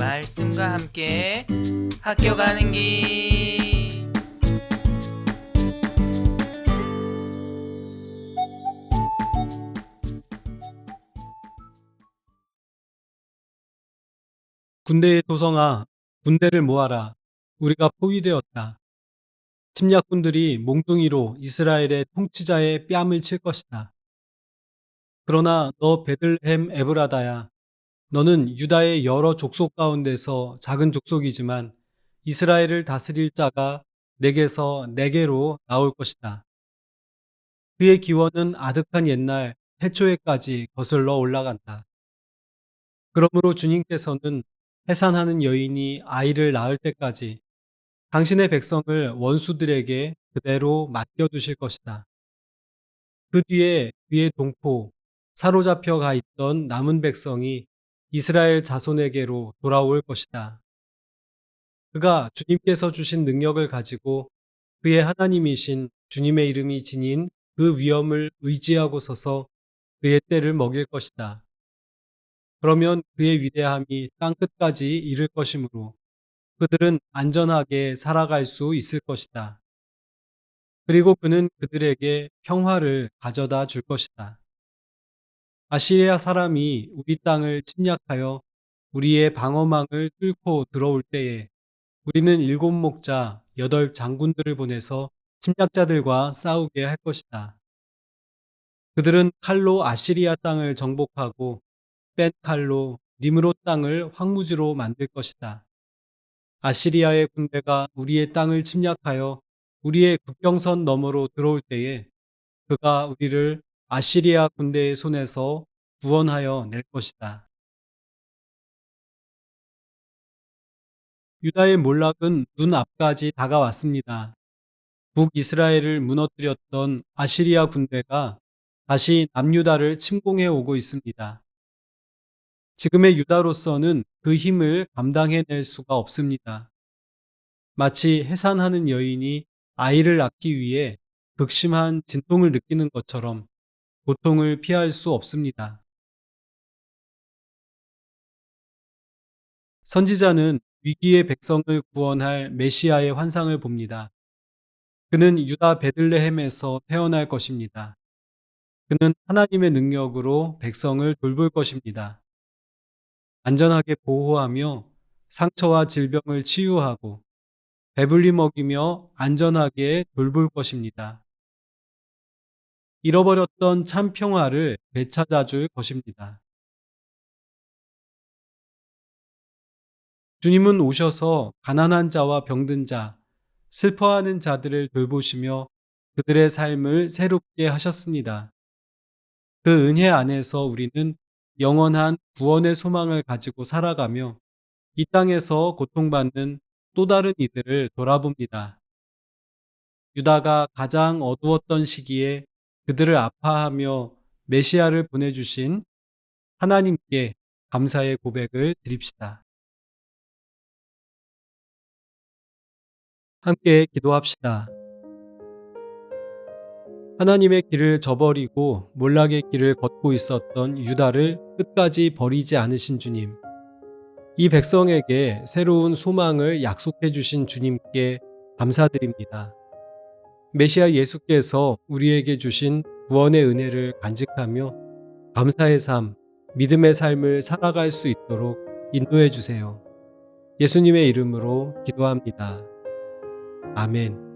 말씀과 함께 학교 가는 길. 군대의 도성아, 군대를 모아라. 우리가 포위되었다. 침략군들이 몽둥이로 이스라엘의 통치자의 뺨을 칠 것이다. 그러나 너 베들레헴 에브라다야. 너는 유다의 여러 족속 가운데서 작은 족속이지만 이스라엘을 다스릴 자가 내게서 내게로 나올 것이다. 그의 기원은 아득한 옛날 태초에까지 거슬러 올라간다. 그러므로 주님께서는 해산하는 여인이 아이를 낳을 때까지 당신의 백성을 원수들에게 그대로 맡겨두실 것이다. 그 뒤에 그의 동포, 사로잡혀 가 있던 남은 백성이 이스라엘 자손에게로 돌아올 것이다. 그가 주님께서 주신 능력을 가지고 그의 하나님이신 주님의 이름이 지닌 그 위엄을 의지하고 서서 그의 때를 먹일 것이다. 그러면 그의 위대함이 땅 끝까지 이를 것이므로 그들은 안전하게 살아갈 수 있을 것이다. 그리고 그는 그들에게 평화를 가져다 줄 것이다. 아시리아 사람이 우리 땅을 침략하여 우리의 방어망을 뚫고 들어올 때에 우리는 일곱 목자, 여덟 장군들을 보내서 침략자들과 싸우게 할 것이다. 그들은 칼로 아시리아 땅을 정복하고 뺀 칼로 니므롯 땅을 황무지로 만들 것이다. 아시리아의 군대가 우리의 땅을 침략하여 우리의 국경선 너머로 들어올 때에 그가 우리를 아시리아 군대의 손에서 구원하여 낼 것이다. 유다의 몰락은 눈 앞까지 다가왔습니다. 북이스라엘을 무너뜨렸던 아시리아 군대가 다시 남유다를 침공해 오고 있습니다. 지금의 유다로서는 그 힘을 감당해낼 수가 없습니다. 마치 해산하는 여인이 아이를 낳기 위해 극심한 진통을 느끼는 것처럼 고통을 피할 수 없습니다. 선지자는 위기의 백성을 구원할 메시아의 환상을 봅니다. 그는 유다 베들레헴에서 태어날 것입니다. 그는 하나님의 능력으로 백성을 돌볼 것입니다. 안전하게 보호하며 상처와 질병을 치유하고 배불리 먹이며 안전하게 돌볼 것입니다. 잃어버렸던 참 평화를 되찾아 줄 것입니다. 주님은 오셔서 가난한 자와 병든 자, 슬퍼하는 자들을 돌보시며 그들의 삶을 새롭게 하셨습니다. 그 은혜 안에서 우리는 영원한 구원의 소망을 가지고 살아가며 이 땅에서 고통받는 또 다른 이들을 돌아봅니다. 유다가 가장 어두웠던 시기에 그들을 아파하며 메시아를 보내주신 하나님께 감사의 고백을 드립시다. 함께 기도합시다. 하나님의 길을 저버리고 몰락의 길을 걷고 있었던 유다를 끝까지 버리지 않으신 주님. 이 백성에게 새로운 소망을 약속해 주신 주님께 감사드립니다. 메시아 예수께서 우리에게 주신 구원의 은혜를 간직하며 감사의 삶, 믿음의 삶을 살아갈 수 있도록 인도해 주세요. 예수님의 이름으로 기도합니다. 아멘.